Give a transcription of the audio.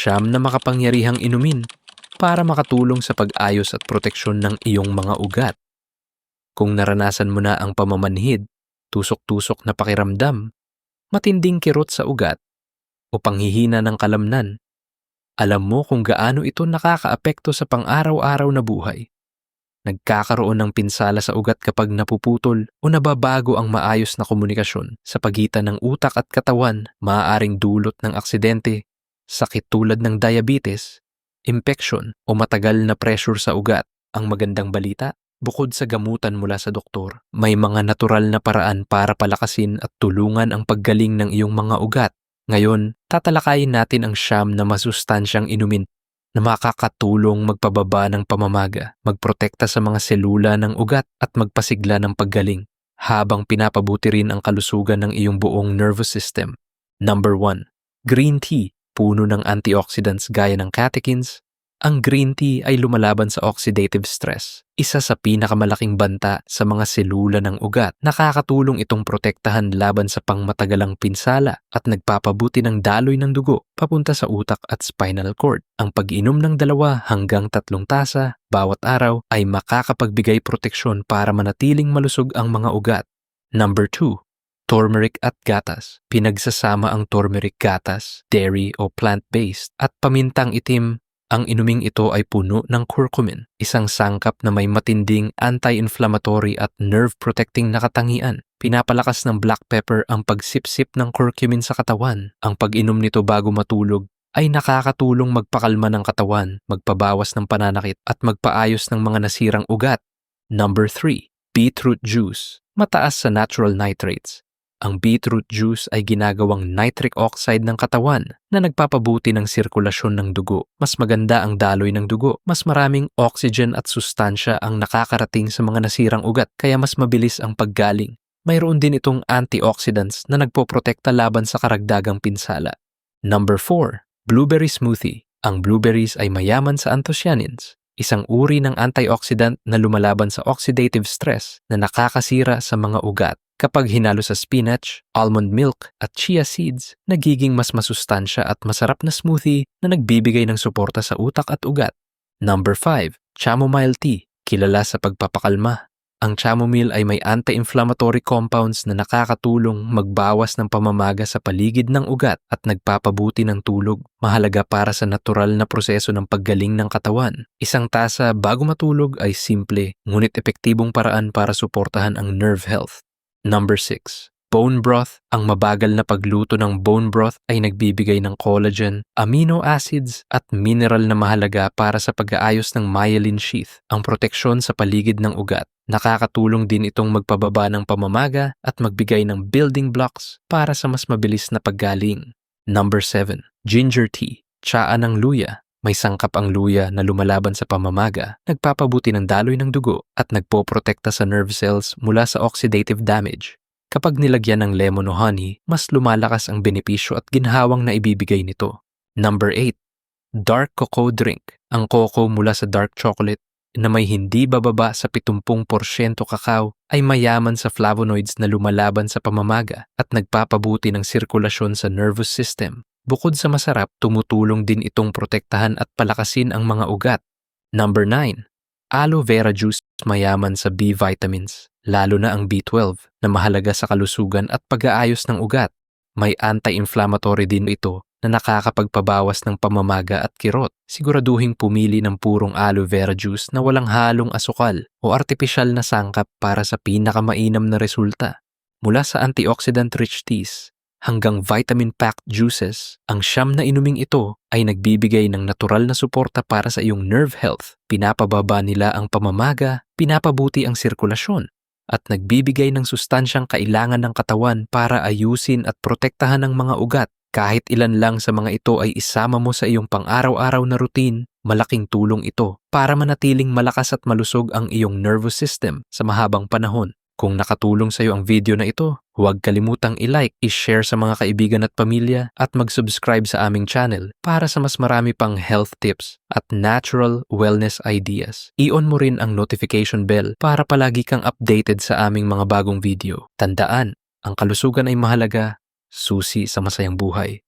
siyam na makapangyarihang inumin para makatulong sa pag-ayos at proteksyon ng iyong mga ugat. Kung naranasan mo na ang pamamanhid, tusok-tusok na pakiramdam, matinding kirot sa ugat, o panghihina ng kalamnan, alam mo kung gaano ito nakakaapekto sa pang-araw-araw na buhay. Nagkakaroon ng pinsala sa ugat kapag napuputol o nababago ang maayos na komunikasyon sa pagitan ng utak at katawan, maaaring dulot ng aksidente, sakit tulad ng diabetes, infection o matagal na pressure sa ugat. Ang magandang balita, bukod sa gamutan mula sa doktor, may mga natural na paraan para palakasin at tulungan ang paggaling ng iyong mga ugat. Ngayon, tatalakayin natin ang siyam na masustansyang inumin na makakatulong magpababa ng pamamaga, magprotekta sa mga selula ng ugat at magpasigla ng paggaling habang pinapabuti rin ang kalusugan ng iyong buong nervous system. Number 1. Green tea, puno ng antioxidants gaya ng catechins. Ang green tea ay lumalaban sa oxidative stress, isa sa pinakamalaking banta sa mga selula ng ugat. Nakakatulong itong protektahan laban sa pangmatagalang pinsala at nagpapabuti ng daloy ng dugo papunta sa utak at spinal cord. Ang pag-inom ng dalawa hanggang tatlong tasa bawat araw ay makakapagbigay proteksyon para manatiling malusog ang mga ugat. Number 2. Turmeric at gatas. Pinagsasama ang turmeric gatas, dairy o plant-based at pamintang itim ang inuming ito ay puno ng curcumin, isang sangkap na may matinding anti-inflammatory at nerve-protecting na katangian. Pinapalakas ng black pepper ang pagsipsip ng curcumin sa katawan. Ang pag-inom nito bago matulog ay nakakatulong magpakalma ng katawan, magpabawas ng pananakit at magpaayos ng mga nasirang ugat. Number 3. Beetroot juice. Mataas sa natural nitrates. Ang beetroot juice ay ginagawang nitric oxide ng katawan na nagpapabuti ng sirkulasyon ng dugo. Mas maganda ang daloy ng dugo. Mas maraming oxygen at sustansya ang nakakarating sa mga nasirang ugat kaya mas mabilis ang paggaling. Mayroon din itong antioxidants na nagpoprotekta laban sa karagdagang pinsala. Number 4. Blueberry smoothie. Ang blueberries ay mayaman sa anthocyanins, isang uri ng antioxidant na lumalaban sa oxidative stress na nakakasira sa mga ugat. Kapag hinalo sa spinach, almond milk at chia seeds, nagiging mas masustansya at masarap na smoothie na nagbibigay ng suporta sa utak at ugat. Number 5. Chamomile tea, kilala sa pagpapakalma. Ang chamomile ay may anti-inflammatory compounds na nakakatulong magbawas ng pamamaga sa paligid ng ugat at nagpapabuti ng tulog. Mahalaga para sa natural na proseso ng paggaling ng katawan. Isang tasa bago matulog ay simple ngunit epektibong paraan para suportahan ang nerve health. Number 6. Bone broth. Ang mabagal na pagluto ng bone broth ay nagbibigay ng collagen, amino acids at mineral na mahalaga para sa pag-aayos ng myelin sheath, ang proteksyon sa paligid ng ugat. Nakakatulong din itong magpababa ng pamamaga at magbigay ng building blocks para sa mas mabilis na paggaling. Number 7. Ginger tea. Tsaa ng luya. May sangkap ang luya na lumalaban sa pamamaga, nagpapabuti ng daloy ng dugo at nagpoprotekta sa nerve cells mula sa oxidative damage. Kapag nilagyan ng lemon o honey, mas lumalakas ang benepisyo at ginhawang na ibibigay nito. Number 8. Dark cocoa drink. Ang cocoa mula sa dark chocolate na may hindi bababa sa 70% kakao ay mayaman sa flavonoids na lumalaban sa pamamaga at nagpapabuti ng sirkulasyon sa nervous system. Bukod sa masarap, tumutulong din itong protektahan at palakasin ang mga ugat. Number 9. Aloe vera juice mayaman sa B vitamins, lalo na ang B12 na mahalaga sa kalusugan at pag-aayos ng ugat. May anti-inflammatory din ito na nakakapagpabawas ng pamamaga at kirot. Siguraduhing pumili ng purong aloe vera juice na walang halong asukal o artipisyal na sangkap para sa pinakamainam na resulta. Mula sa antioxidant-rich teas hanggang vitamin-packed juices, ang siyam na inuming ito ay nagbibigay ng natural na suporta para sa iyong nerve health. Pinapababa nila ang pamamaga, pinapabuti ang sirkulasyon, at nagbibigay ng sustansyang kailangan ng katawan para ayusin at protektahan ang mga ugat. Kahit ilan lang sa mga ito ay isama mo sa iyong pang-araw-araw na routine, malaking tulong ito para manatiling malakas at malusog ang iyong nervous system sa mahabang panahon. Kung nakatulong sa iyo ang video na ito, huwag kalimutang i-like, i-share sa mga kaibigan at pamilya at mag-subscribe sa aming channel para sa mas marami pang health tips at natural wellness ideas. I-on mo rin ang notification bell para palagi kang updated sa aming mga bagong video. Tandaan, ang kalusugan ay mahalaga, susi sa masayang buhay.